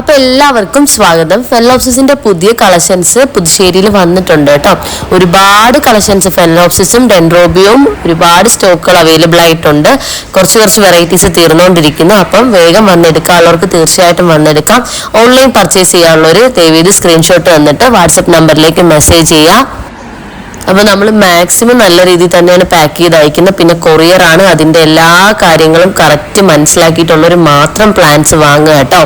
അപ്പൊ എല്ലാവർക്കും സ്വാഗതം. ഫെല്ലോപ്സിന്റെ പുതിയ കളക്ഷൻസ് പുതുശ്ശേരിയിൽ വന്നിട്ടുണ്ട് കേട്ടോ. ഒരുപാട് കളക്ഷൻസ് ഫെല്ലോപ്സിസും ഡെൻറോബിയും ഒരുപാട് സ്റ്റോക്കുകൾ അവൈലബിൾ ആയിട്ടുണ്ട്. കുറച്ച് കുറച്ച് വെറൈറ്റീസ് തീർന്നുകൊണ്ടിരിക്കുന്നു അപ്പം വേഗം വന്നെടുക്കാനുള്ളവർക്ക് തീർച്ചയായിട്ടും വന്നെടുക്കാം. ഓൺലൈൻ പർച്ചേസ് ചെയ്യാനുള്ളവർ ദയവേത് സ്ക്രീൻഷോട്ട് വന്നിട്ട് വാട്സപ്പ് നമ്പറിലേക്ക് മെസ്സേജ് ചെയ്യാം. അപ്പൊ നമ്മൾ മാക്സിമം നല്ല രീതിയിൽ തന്നെയാണ് പാക്ക് ചെയ്ത് അയക്കുന്നത്. പിന്നെ കൊറിയർ ആണ്. അതിന്റെ എല്ലാ കാര്യങ്ങളും കറക്റ്റ് മനസ്സിലാക്കിയിട്ടുള്ളവർ മാത്രം പ്ലാൻസ് വാങ്ങുക കേട്ടോ.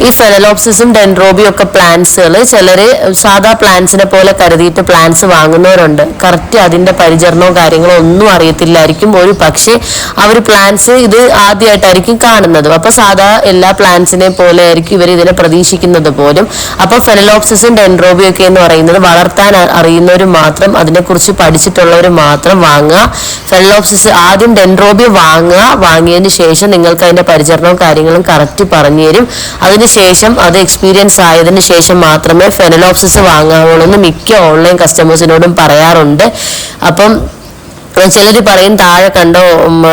ഈ ഫെനലോപ്സിസും ഡെൻഡ്രോബിയും ഒക്കെ പ്ലാന്റ്സുകൾ ചിലർ സാധാ പ്ലാന്റ്സിനെ പോലെ കരുതിയിട്ട് പ്ലാന്റ്സ് വാങ്ങുന്നവരുണ്ട്. കറക്റ്റ് അതിന്റെ പരിചരണവും കാര്യങ്ങളോ ഒന്നും അറിയത്തില്ലായിരിക്കും ഒരു പക്ഷേ അവർ പ്ലാന്റ്സ് ഇത് ആദ്യമായിട്ടായിരിക്കും കാണുന്നത്. അപ്പൊ സാധാ എല്ലാ പ്ലാന്റ്സിനെ പോലെ ആയിരിക്കും ഇവർ ഇതിനെ പ്രതീക്ഷിക്കുന്നത് പോലും. അപ്പൊ ഫെനലോപ്സിസും ഡെൻഡ്രോബിയും ഒക്കെ എന്ന് പറയുന്നത് വളർത്താൻ അറിയുന്നവർ മാത്രം അതിനെക്കുറിച്ച് പഠിച്ചിട്ടുള്ളവർ മാത്രം വാങ്ങുക. ഫെനലോപ്സിസ് ആദ്യം ഡെൻഡ്രോബിയ വാങ്ങുക. വാങ്ങിയതിന് ശേഷം നിങ്ങൾക്ക് അതിന്റെ പരിചരണവും കാര്യങ്ങളും കറക്റ്റ് പറഞ്ഞു തരും. അതിനുശേഷം അത് എക്സ്പീരിയൻസ് ആയതിനു ശേഷം മാത്രമേ ഫെനലോപ്സിസ് വാങ്ങാവുള്ളൂ എന്ന് മിക്ക ഓൺലൈൻ കസ്റ്റമേഴ്സിനോടും പറയാറുണ്ട്. അപ്പം ചിലർ പറയും താഴെ കണ്ടോ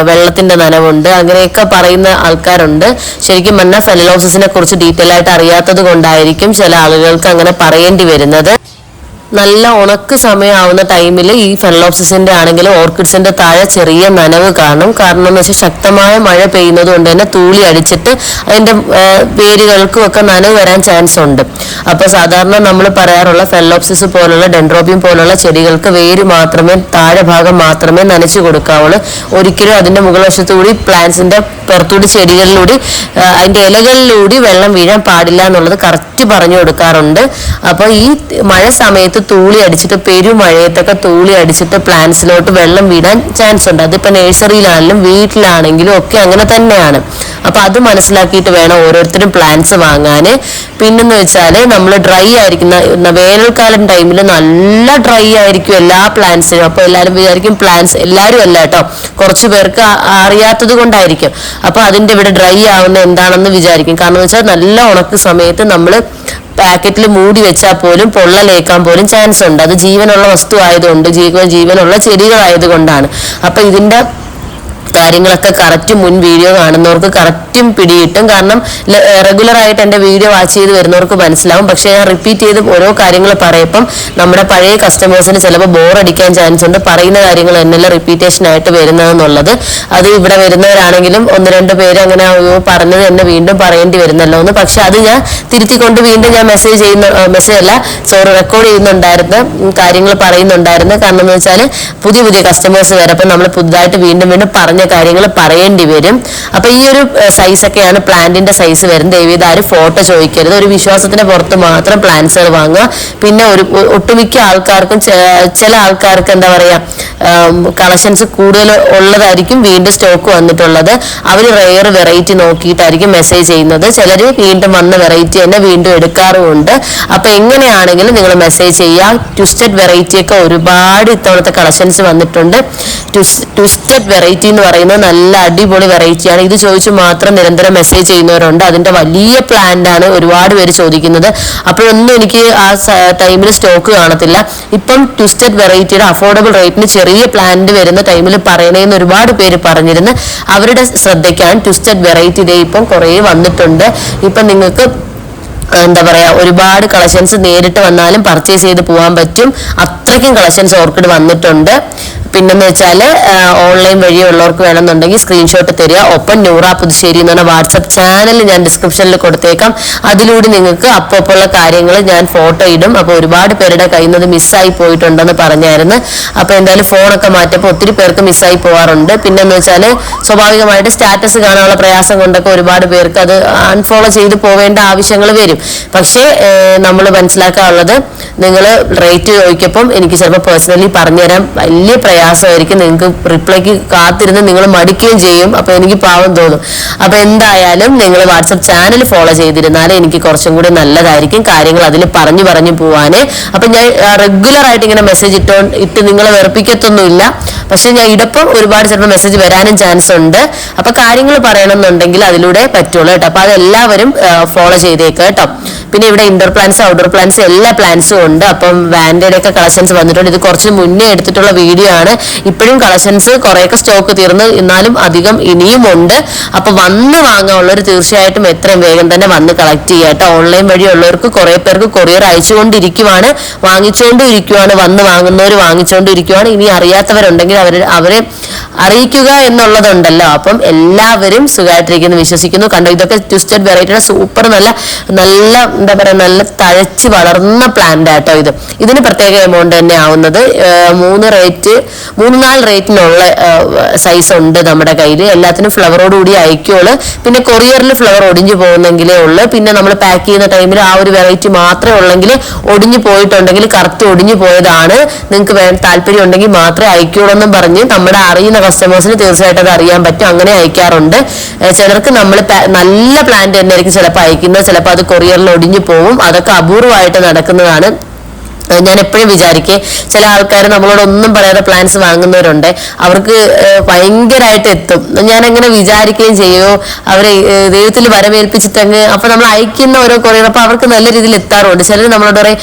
വെള്ളത്തിന്റെ നനവുണ്ട്. അങ്ങനെയൊക്കെ പറയുന്ന ആൾക്കാരുണ്ട്. ശരിക്കും പറഞ്ഞാൽ ഫെനലോപ്സിസിനെ കുറിച്ച് ഡീറ്റെയിൽ ആയിട്ട് അറിയാത്തത് കൊണ്ടായിരിക്കും ചില ആളുകൾക്ക് അങ്ങനെ പറയേണ്ടി വരുന്നത്. നല്ല ഉണക്ക് സമയമാവുന്ന ടൈമിൽ ഈ ഫെനലോപ്സിസിന്റെ ആണെങ്കിലും ഓർക്കിഡ്സിന്റെ താഴെ ചെറിയ നനവ് കാണും. കാരണം എന്ന് വെച്ചാൽ ശക്തമായ മഴ പെയ്യുന്നത് കൊണ്ട് തന്നെ തൂളി അടിച്ചിട്ട് അതിന്റെ വേരുകൾക്കും ഒക്കെ നനവ് വരാൻ ചാൻസ് ഉണ്ട്. അപ്പൊ സാധാരണ നമ്മൾ പറയാറുള്ള ഫെനലോപ്സിസ് പോലുള്ള ഡെൻഡ്രോബിയം പോലുള്ള ചെടികൾക്ക് വേര് മാത്രമേ താഴെ ഭാഗം മാത്രമേ നനച്ചു കൊടുക്കാവുള്ളൂ. ഒരിക്കലും അതിന്റെ മുകൾ വശത്തുകൂടി പ്ലാന്റ്സിന്റെ പുറത്തുകൂടി ചെടികളിലൂടെ അതിന്റെ ഇലകളിലൂടെ വെള്ളം വീഴാൻ പാടില്ല എന്നുള്ളത് കറക്റ്റ് പറഞ്ഞു കൊടുക്കാറുണ്ട്. അപ്പൊ ഈ മഴ സമയത്ത് തൂളി അടിച്ചിട്ട് പെരുമഴയത്തൊക്കെ തൂളി അടിച്ചിട്ട് പ്ലാന്റ്സിലോട്ട് വെള്ളം വീടാൻ ചാൻസ് ഉണ്ട്. അതിപ്പോ നഴ്സറിയിലാണെങ്കിലും വീട്ടിലാണെങ്കിലും ഒക്കെ അങ്ങനെ തന്നെയാണ്. അപ്പൊ അത് മനസ്സിലാക്കിയിട്ട് വേണം ഓരോരുത്തരും പ്ലാന്റ്സ് വാങ്ങാന്. പിന്നെന്ന് വെച്ചാൽ നമ്മൾ ഡ്രൈ ആയിരിക്കുന്ന വേനൽക്കാലം ടൈമിൽ നല്ല ഡ്രൈ ആയിരിക്കും എല്ലാ പ്ലാന്റ്സിനും അപ്പൊ എല്ലാവരും വിചാരിക്കും പ്ലാന്റ്സ് എല്ലാവരും അല്ല കേട്ടോ കുറച്ച് പേർക്ക് അറിയാത്തത് കൊണ്ടായിരിക്കും. അപ്പൊ അതിന്റെ ഇവിടെ ഡ്രൈ ആവുന്ന എന്താണെന്ന് വിചാരിക്കും. കാരണം വെച്ചാൽ നല്ല ഉണക്ക് സമയത്ത് നമ്മൾ പാക്കറ്റിൽ മൂടി വെച്ചാൽ പോലും പൊള്ളലേക്കാൻ പോലും ചാൻസ് ഉണ്ട്. അത് ജീവനുള്ള വസ്തു ആയതുകൊണ്ട് ജീവ ജീവനുള്ള ചെടികളായതുകൊണ്ടാണ്. അപ്പൊ ഇതിന്റെ കാര്യങ്ങളൊക്കെ കറക്റ്റ് മുൻ വീഡിയോ കാണുന്നവർക്ക് കറക്റ്റും പിടിയിട്ടും കാരണം റെഗുലർ ആയിട്ട് എന്റെ വീഡിയോ വാച്ച് ചെയ്ത് വരുന്നവർക്ക് മനസ്സിലാവും. പക്ഷേ ഞാൻ റിപ്പീറ്റ് ചെയ്ത് ഓരോ കാര്യങ്ങൾ പറയപ്പം നമ്മുടെ പഴയ കസ്റ്റമേഴ്സിന് ചിലപ്പോൾ ബോറടിക്കാൻ ചാൻസ് ഉണ്ട്. പറയുന്ന കാര്യങ്ങൾ എന്നല്ല റിപ്പീറ്റേഷൻ ആയിട്ട് വരുന്നതെന്നുള്ളത്. അത് ഇവിടെ വരുന്നവരാണെങ്കിലും ഒന്ന് രണ്ട് പേര് അങ്ങനെ പറഞ്ഞത് എന്നെ വീണ്ടും പറയേണ്ടി വരുന്നല്ലോ എന്ന്. പക്ഷെ അത് ഞാൻ തിരുത്തിക്കൊണ്ട് വീണ്ടും ഞാൻ മെസ്സേജ് ചെയ്യുന്ന മെസ്സേജ് അല്ല സോറി റെക്കോർഡ് ചെയ്യുന്നുണ്ടായിരുന്നു കാര്യങ്ങൾ പറയുന്നുണ്ടായിരുന്നു. കാരണം എന്ന് വെച്ചാൽ പുതിയ പുതിയ കസ്റ്റമേഴ്സ് വരെ. അപ്പം നമ്മൾ പുതുതായിട്ട് വീണ്ടും വീണ്ടും പറഞ്ഞ കാര്യങ്ങൾ പറയേണ്ടി വരും. അപ്പൊ ഈ ഒരു സൈസ് ഒക്കെയാണ് പ്ലാന്റിന്റെ സൈസ് വരുന്നത്. ദയവീത് ആരും ഫോട്ടോ ചോദിക്കരുത്. ഒരു വിശ്വാസത്തിന് പുറത്ത് മാത്രം പ്ലാന്റ്സുകൾ വാങ്ങുക. പിന്നെ ഒരു ഒട്ടുമിക്ക ആൾക്കാർക്കും ചില ആൾക്കാർക്ക് എന്താ പറയാ കളക്ഷൻസ് കൂടുതൽ ഉള്ളതായിരിക്കും വീണ്ടും സ്റ്റോക്ക് വന്നിട്ടുള്ളത്. അവർ റെയർ വെറൈറ്റി നോക്കിയിട്ടായിരിക്കും മെസ്സേജ് ചെയ്യുന്നത്. ചിലർ വീണ്ടും വന്ന വെറൈറ്റി തന്നെ വീണ്ടും എടുക്കാറുമുണ്ട്. അപ്പൊ എങ്ങനെയാണെങ്കിലും നിങ്ങൾ മെസ്സേജ് ചെയ്യുക. ട്വിസ്റ്റഡ് വെറൈറ്റി ഒക്കെ ഒരുപാട് ഇത്തവണത്തെ കളക്ഷൻസ് വന്നിട്ടുണ്ട്. ട്വിസ്റ്റഡ് വെറൈറ്റി എന്ന് പറയുന്നത് നല്ല അടിപൊളി വെറൈറ്റിയാണ്. ഇത് ചോദിച്ചു മാത്രം നിരന്തരം മെസ്സേജ് ചെയ്യുന്നവരുണ്ട്. അതിന്റെ വലിയ പ്ലാന്റ് ആണ് ഒരുപാട് പേര് ചോദിക്കുന്നത്. അപ്പോഴൊന്നും എനിക്ക് ആ ടൈമിൽ സ്റ്റോക്ക് കാണത്തില്ല. ഇപ്പം ട്വിസ്റ്റഡ് വെറൈറ്റിയുടെ അഫോർഡബിൾ റേറ്റിന് ചെറിയ പ്ലാന്റ് വരുന്ന ടൈമിൽ പറയണേന്ന് ഒരുപാട് പേര് പറഞ്ഞിരുന്നു. അവരുടെ ശ്രദ്ധയ്ക്കാണ് ട്വിസ്റ്റഡ് വെറൈറ്റി ഡേ ഇപ്പം കുറേ വന്നിട്ടുണ്ട്. ഇപ്പം നിങ്ങൾക്ക് എന്താ പറയാ ഒരുപാട് കളക്ഷൻസ് നേരിട്ട് വന്നാലും പർച്ചേസ് ചെയ്ത് പോകാൻ പറ്റും. അത്രയ്ക്കും കളക്ഷൻസ് ഓർക്കിഡ് വന്നിട്ടുണ്ട്. പിന്നെന്ന് വെച്ചാൽ ഓൺലൈൻ വഴിയുള്ളവർക്ക് വേണമെന്നുണ്ടെങ്കിൽ സ്ക്രീൻഷോട്ട് തരിക. ഒപ്പം നൂറ പുതുശ്ശേരി എന്ന് പറഞ്ഞ വാട്സപ്പ് ചാനൽ ഞാൻ ഡിസ്ക്രിപ്ഷനിൽ കൊടുത്തേക്കാം. അതിലൂടെ നിങ്ങൾക്ക് അപ്പോഴുള്ള കാര്യങ്ങൾ ഞാൻ ഫോട്ടോ ഇടും. അപ്പോൾ ഒരുപാട് പേരുടെ കയ്യിൽ നിന്ന് മിസ്സായി പോയിട്ടുണ്ടെന്ന് പറഞ്ഞായിരുന്നു. അപ്പോൾ എന്തായാലും ഫോണൊക്കെ മാറ്റപ്പോൾ ഒത്തിരി പേർക്ക് മിസ്സായി പോകാറുണ്ട് പിന്നെന്ന് വെച്ചാൽ സ്വാഭാവികമായിട്ട് സ്റ്റാറ്റസ് കാണാനുള്ള പ്രയാസം കൊണ്ടൊക്കെ ഒരുപാട് പേർക്ക് അത് അൺഫോളോ ചെയ്ത് പോവേണ്ട ആവശ്യങ്ങൾ വരും. പക്ഷേ നമ്മൾ മനസ്സിലാക്കാനുള്ളത് നിങ്ങൾ റേറ്റ് ചോദിക്കപ്പം എനിക്ക് ചിലപ്പോൾ പേഴ്സണലി പറഞ്ഞുതരാൻ വലിയ പ്രയാസമായിരിക്കും. നിങ്ങൾക്ക് റിപ്ലൈക്ക് കാത്തിരുന്ന് നിങ്ങൾ മടിക്കുകയും ചെയ്യും. അപ്പോൾ എനിക്ക് പാവം തോന്നും. അപ്പോൾ എന്തായാലും നിങ്ങൾ വാട്സപ്പ് ചാനൽ ഫോളോ ചെയ്തിരുന്നാൽ എനിക്ക് കുറച്ചും കൂടി നല്ലതായിരിക്കും. കാര്യങ്ങൾ അതിൽ പറഞ്ഞു പറഞ്ഞു പോവാൻ. അപ്പം ഞാൻ റെഗുലർ ആയിട്ട് ഇങ്ങനെ മെസ്സേജ് ഇട്ടോ ഇട്ട് നിങ്ങളെ വെറുപ്പിക്കത്തൊന്നുമില്ല. പക്ഷെ ഞാൻ ഇടപ്പം ഒരുപാട് ചിലപ്പോൾ മെസ്സേജ് വരാനും ചാൻസ് ഉണ്ട്. അപ്പൊ കാര്യങ്ങൾ പറയണമെന്നുണ്ടെങ്കിൽ അതിലൂടെ പറ്റുള്ളൂ കേട്ടോ. അപ്പൊ അതെല്ലാവരും ഫോളോ ചെയ്തേക്ക് കേട്ടോ. പിന്നെ ഇവിടെ ഇൻഡോർ പ്ലാന്റ്സ് ഔട്ട്ഡോർ പ്ലാന്റ്സ് എല്ലാ പ്ലാന്റ്സും ഉണ്ട്. അപ്പം വാൻഡയുടെ ഒക്കെ കളക്ഷൻസ് വന്നിട്ടുണ്ട്. ഇത് കുറച്ച് മുന്നേ എടുത്തിട്ടുള്ള വീഡിയോ ആണ്. ഇപ്പോഴും കളക്ഷൻസ് കുറേയൊക്കെ സ്റ്റോക്ക് തീർന്ന് എന്നാലും അധികം ഇനിയും ഉണ്ട്. അപ്പൊ വന്ന് വാങ്ങാനുള്ളവർ തീർച്ചയായിട്ടും എത്രയും വേഗം തന്നെ വന്ന് കളക്ട് ചെയ്യുക കേട്ടോ. ഓൺലൈൻ വഴിയുള്ളവർക്ക് കുറെ പേർക്ക് കൊറിയർ അയച്ചുകൊണ്ടിരിക്കുവാണ് വാങ്ങിച്ചുകൊണ്ടും ഇരിക്കുവാണ് വന്ന് വാങ്ങുന്നവർ വാങ്ങിച്ചുകൊണ്ടും ഇരിക്കുവാണ് ഇനി അറിയാത്തവരുണ്ടെങ്കിൽ അവർ അവരെ അറിയിക്കുക എന്നുള്ളതുണ്ടല്ലോ. അപ്പം എല്ലാവരും സുഖമായിട്ടിരിക്കുന്നു വിശ്വസിക്കുന്നു. കണ്ടോ ഇതൊക്കെ ട്വിസ്റ്റഡ് വെറൈറ്റിയുടെ സൂപ്പർ നല്ല നല്ല എന്താ പറയാ നല്ല തഴച്ച് വളർന്ന പ്ലാന്റ് ആട്ടോ ഇത്. ഇതിന് പ്രത്യേക എമൗണ്ട് തന്നെ ആവുന്നത് മൂന്ന് റേറ്റ് മൂന്ന് നാല് റേറ്റിനുള്ള സൈസ് ഉണ്ട് നമ്മുടെ കയ്യിൽ എല്ലാത്തിനും ഫ്ലവറോട് കൂടി അയക്കുള്ളൂ പിന്നെ കൊറിയറിൽ ഫ്ലവർ ഒടിഞ്ഞു പോകുന്നെങ്കിലേ ഉള്ളൂ. പിന്നെ നമ്മൾ പാക്ക് ചെയ്യുന്ന ടൈമിൽ ആ ഒരു വെറൈറ്റി മാത്രമേ ഉള്ളെങ്കിൽ ഒടിഞ്ഞു പോയിട്ടുണ്ടെങ്കിൽ കറുത്ത് ഒടിഞ്ഞു പോയതാണ്. നിങ്ങൾക്ക് വേ താല്പര്യം ഉണ്ടെങ്കിൽ മാത്രമേ അയക്കുള്ളൂ എന്നും പറഞ്ഞ് നമ്മുടെ അറിയുന്ന കസ്റ്റമേഴ്സിന് തീർച്ചയായിട്ടും അത് അറിയാൻ പറ്റും. അങ്ങനെ അയക്കാറുണ്ട്. ചിലർക്ക് നമ്മൾ നല്ല പ്ലാന്റ് തന്നെ ആയിരിക്കും ചിലപ്പോൾ അയക്കുന്നത്. ചിലപ്പോൾ അത് കൊറിയറിൽ ഒടിഞ്ഞു പോകും അതൊക്കെ അപൂർവമായിട്ട് നടക്കുന്നതാണ് ഞാൻ എപ്പോഴും വിചാരിക്കേ ചില ആൾക്കാർ നമ്മളോട് ഒന്നും പറയാതെ പ്ലാൻസ് വാങ്ങുന്നവരുണ്ട്. അവർക്ക് ഭയങ്കരമായിട്ട് എത്തും. ഞാൻ അങ്ങനെ വിചാരിക്കുകയും ചെയ്യുമോ അവരെ ദൈവത്തിൽ വരവേൽപ്പിച്ചിട്ടങ്ങ് അപ്പൊ നമ്മൾ അയക്കുന്ന ഓരോ കൊറിയർ അപ്പൊ അവർക്ക് നല്ല രീതിയിൽ എത്താറുണ്ട്. ചിലർ നമ്മളോട് പറയും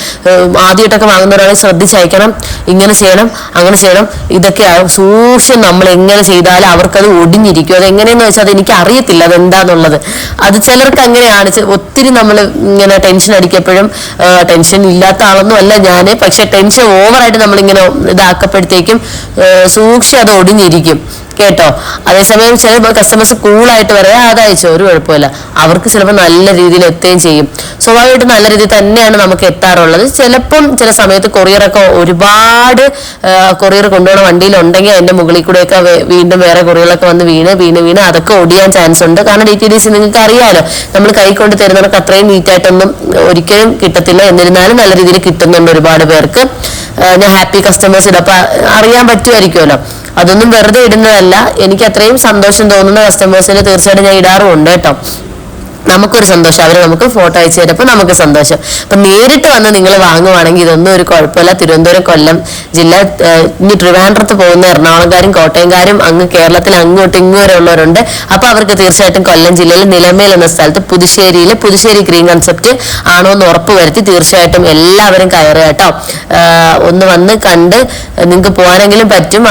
ആദ്യമായിട്ടൊക്കെ വാങ്ങുന്നവരാണെങ്കിൽ ശ്രദ്ധിച്ചയക്കണം ഇങ്ങനെ ചെയ്യണം അങ്ങനെ ചെയ്യണം. ഇതൊക്കെ സൂക്ഷ്യം നമ്മൾ എങ്ങനെ ചെയ്താൽ അവർക്കത് ഒടിഞ്ഞിരിക്കും. അത് എങ്ങനെയെന്ന് വെച്ചാൽ അത് എനിക്ക് അറിയത്തില്ല അത് എന്താന്നുള്ളത് അത് ചിലർക്ക് അങ്ങനെയാണ്. ഒത്തിരി നമ്മൾ ഇങ്ങനെ ടെൻഷൻ അടിക്കപ്പോഴും ടെൻഷൻ ഇല്ലാത്ത ആളൊന്നും അല്ല ഞാൻ പക്ഷെ ടെൻഷൻ ഓവറായിട്ട് നമ്മളിങ്ങനെ ഇതാക്കപ്പോഴത്തേക്കും സൂക്ഷിച്ച് അത് ഒടിഞ്ഞിരിക്കും. കേട്ടോ. അതേസമയം ചില കസ്റ്റമേഴ്സ് കൂളായിട്ട് പറയാം അത് അയച്ചോ ഒരു കുഴപ്പമില്ല. അവർക്ക് ചിലപ്പോൾ നല്ല രീതിയിൽ എത്തുകയും ചെയ്യും. സ്വാഭാവികമായിട്ടും നല്ല രീതിയിൽ തന്നെയാണ് നമുക്ക് എത്താറുള്ളത്. ചിലപ്പം ചില സമയത്ത് കൊറിയറൊക്കെ ഒരുപാട് കൊറിയർ കൊണ്ടുപോകുന്ന വണ്ടിയിലുണ്ടെങ്കിൽ അതിന്റെ മുകളിൽ കൂടെയൊക്കെ വീണ്ടും വേറെ കൊറിയറൊക്കെ വന്ന് വീണ് വീണ് വീണ് അതൊക്കെ ഒടിയാൻ ചാൻസ് ഉണ്ട്. കാരണം ഡി ടി ഡി സി നിങ്ങൾക്ക് അറിയാലോ നമ്മൾ കൈ കൊണ്ട് തരുന്നവർക്ക് അത്രയും നീറ്റായിട്ടൊന്നും ഒരിക്കലും കിട്ടത്തില്ല. എന്നിരുന്നാലും നല്ല രീതിയിൽ കിട്ടുന്നുണ്ട് ഒരുപാട് പേർക്ക്. ഞാൻ ഹാപ്പി കസ്റ്റമേഴ്സ് ഇടപ്പ അറിയാൻ പറ്റുമായിരിക്കുമല്ലോ. അതൊന്നും വെറുതെ ഇടുന്നതല്ല. എനിക്ക് അത്രയും സന്തോഷം തോന്നുന്ന കസ്റ്റമേഴ്സിന് തീർച്ചയായിട്ടും ഞാൻ ഇടാറുമുണ്ട് കേട്ടോ. നമുക്കൊരു സന്തോഷം. അവർ നമുക്ക് ഫോട്ടോ അയച്ചു തരപ്പോൾ നമുക്ക് സന്തോഷം. അപ്പൊ നേരിട്ട് വന്ന് നിങ്ങൾ വാങ്ങുവാണെങ്കിൽ ഇതൊന്നും ഒരു കുഴപ്പമില്ല. തിരുവനന്തപുരം കൊല്ലം ജില്ല ഇനി ട്രിവാൻഡ്രത്ത് പോകുന്ന എറണാകുളംകാരും കോട്ടയംകാരും അങ്ങ് കേരളത്തിൽ അങ്ങോട്ട് ഇങ്ങ് വരെ ഉള്ളവരുണ്ട്. അപ്പൊ അവർക്ക് തീർച്ചയായിട്ടും കൊല്ലം ജില്ലയിൽ നിലമേൽ എന്ന സ്ഥലത്ത് പുതുശ്ശേരിയിൽ പുതുശ്ശേരി ഗ്രീൻ കൺസെപ്റ്റ് ആണോ എന്ന് ഉറപ്പ് വരുത്തി തീർച്ചയായിട്ടും എല്ലാവരും കയറുക കേട്ടോ. ഒന്ന് വന്ന് കണ്ട് നിങ്ങൾക്ക് പോകാനെങ്കിലും പറ്റും.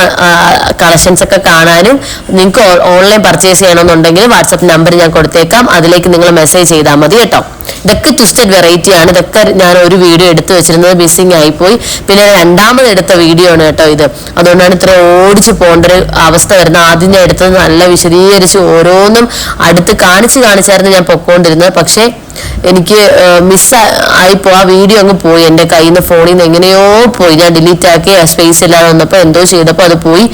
കളക്ഷൻസ് ഒക്കെ കാണാനും നിങ്ങൾക്ക് ഓൺലൈൻ പർച്ചേസ് ചെയ്യണമെന്നുണ്ടെങ്കിൽ വാട്സപ്പ് നമ്പർ ഞാൻ കൊടുത്തേക്കാം. അതിലേക്ക് നിങ്ങൾ മെസ്സേജ് ചെയ്താൽ മതി കേട്ടോ. ഇതൊക്കെ ട്വിസ്റ്റഡ് വെറൈറ്റി ആണ്. ഇതൊക്കെ ഞാൻ ഒരു വീഡിയോ എടുത്തു വെച്ചിരുന്നത് മിസ്സിംഗ് ആയിപ്പോയി. പിന്നെ രണ്ടാമത് എടുത്ത വീഡിയോ ആണ് കേട്ടോ ഇത്. അതുകൊണ്ടാണ് ഇത്ര ഓടിച്ച് പോകേണ്ട ഒരു അവസ്ഥ വരുന്നത്. ആദ്യം ഞാൻ എടുത്തത് നല്ല വിശദീകരിച്ച് ഓരോന്നും അടുത്ത് കാണിച്ച് കാണിച്ചായിരുന്നു ഞാൻ പൊക്കോണ്ടിരുന്നത്. പക്ഷേ എനിക്ക് മിസ് ആയിപ്പോ ആ വീഡിയോ അങ്ങ് പോയി. എന്റെ കയ്യിൽ നിന്ന് ഫോണിൽ നിന്ന് എങ്ങനെയോ പോയി. ഞാൻ ഡിലീറ്റ് ആക്കി ആ സ്പേസ് ഇല്ലാതെ വന്നപ്പോൾ എന്തോ ചെയ്തപ്പോൾ അത് പോയി.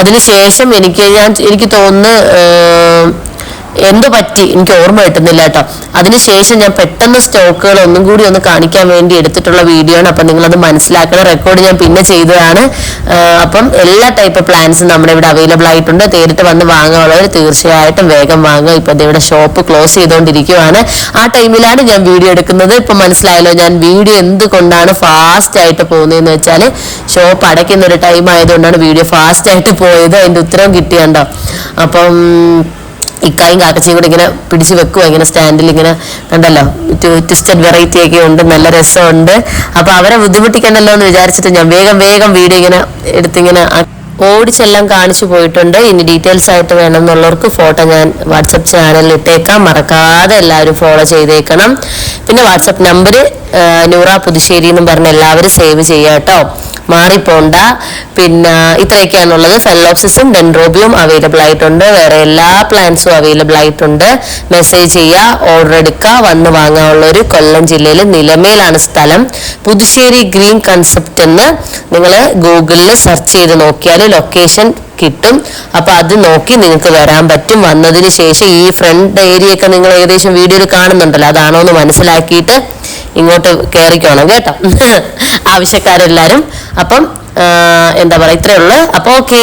അതിനുശേഷം എനിക്ക് ഞാൻ എനിക്ക് തോന്നുന്നു എന്തോ പറ്റി? എനിക്ക് ഓർമ്മ കിട്ടുന്നില്ല കേട്ടോ. അതിനുശേഷം ഞാൻ പെട്ടെന്ന് സ്റ്റോക്കുകൾ ഒന്നും കൂടി ഒന്ന് കാണിക്കാൻ വേണ്ടി എടുത്തിട്ടുള്ള വീഡിയോ ആണ്. അപ്പൊ നിങ്ങൾ അത് മനസ്സിലാക്കണം റെക്കോർഡ് ഞാൻ പിന്നെ ചെയ്തതാണ്. അപ്പം എല്ലാ ടൈപ്പ് പ്ലാൻസും നമ്മുടെ ഇവിടെ അവൈലബിൾ ആയിട്ടുണ്ട്. നേരിട്ട് വന്ന് വാങ്ങാനുള്ളവർ തീർച്ചയായിട്ടും വേഗം വാങ്ങുക. ഇപ്പൊ ഇവിടെ ഷോപ്പ് ക്ലോസ് ചെയ്തുകൊണ്ടിരിക്കുവാണ് ആ ടൈമിലാണ് ഞാൻ വീഡിയോ എടുക്കുന്നത്. ഇപ്പൊ മനസ്സിലായല്ലോ ഞാൻ വീഡിയോ എന്തുകൊണ്ടാണ് ഫാസ്റ്റ് ആയിട്ട് പോകുന്നതെന്ന് വെച്ചാൽ ഷോപ്പ് അടയ്ക്കുന്ന ഒരു ടൈം ആയതുകൊണ്ടാണ് വീഡിയോ ഫാസ്റ്റ് ആയിട്ട് പോയത്. അതിന്റെ ഉത്തരം കിട്ടിയണ്ടോ അപ്പം ഇക്കായും കാക്കച്ചയും കൂടെ ഇങ്ങനെ പിടിച്ച് വെക്കുക ഇങ്ങനെ സ്റ്റാൻഡിൽ ഇങ്ങനെ കണ്ടല്ലോ ട്വിസ്റ്റഡ് വെറൈറ്റി ഒക്കെ ഉണ്ട് നല്ല രസമുണ്ട്. അപ്പൊ അവരെ ബുദ്ധിമുട്ടിക്കണ്ടല്ലോ എന്ന് വിചാരിച്ചിട്ട് ഞാൻ വേഗം വേഗം വീഡിയോ ഇങ്ങനെ എടുത്തിങ്ങനെ ഓടിച്ചെല്ലാം കാണിച്ചു പോയിട്ടുണ്ട്. ഇനി ഡീറ്റെയിൽസ് ആയിട്ട് വേണം എന്നുള്ളവർക്ക് ഫോട്ടോ ഞാൻ വാട്സപ്പ് ചാനലിൽ ഇട്ടേക്കാം. മറക്കാതെ എല്ലാവരും ഫോളോ ചെയ്തേക്കണം. പിന്നെ വാട്സപ്പ് നമ്പർ നൂറ പുതുശ്ശേരി എന്നും പറഞ്ഞ് എല്ലാവരും സേവ് ചെയ്യാം കേട്ടോ. മാറിപ്പോണ്ട. പിന്നെ ഇത്രയൊക്കെയാണുള്ളത്. ഫെല്ലോക്സിസും ഡെൻഡ്രോബിയും അവൈലബിൾ ആയിട്ടുണ്ട്. വേറെ എല്ലാ പ്ലാന്റ്സും അവൈലബിൾ ആയിട്ടുണ്ട്. മെസ്സേജ് ചെയ്യുക ഓർഡർ എടുക്കുക വന്ന് വാങ്ങാനുള്ള ഒരു കൊല്ലം ജില്ലയിൽ നിലമേലാണ് സ്ഥലം. പുതുശ്ശേരി ഗ്രീൻ കൺസെപ്റ്റ് എന്ന് നിങ്ങൾ ഗൂഗിളിൽ സെർച്ച് ചെയ്ത് നോക്കിയാൽ ലൊക്കേഷൻ കിട്ടും. അപ്പൊ അത് നോക്കി നിങ്ങൾക്ക് വരാൻ പറ്റും. വന്നതിന് ശേഷം ഈ ഫ്രണ്ട് ഏരിയ ഒക്കെ നിങ്ങൾ ഏകദേശം വീഡിയോയിൽ കാണുന്നുണ്ടല്ലോ. അതാണോ എന്ന് മനസ്സിലാക്കിയിട്ട് ഇങ്ങോട്ട് കയറിക്കോണം കേട്ടോ. ആവശ്യക്കാരെല്ലാരും. അപ്പം എന്താ പറയാ ഇത്രയേ ഉള്ളൂ. അപ്പൊ ഓക്കേ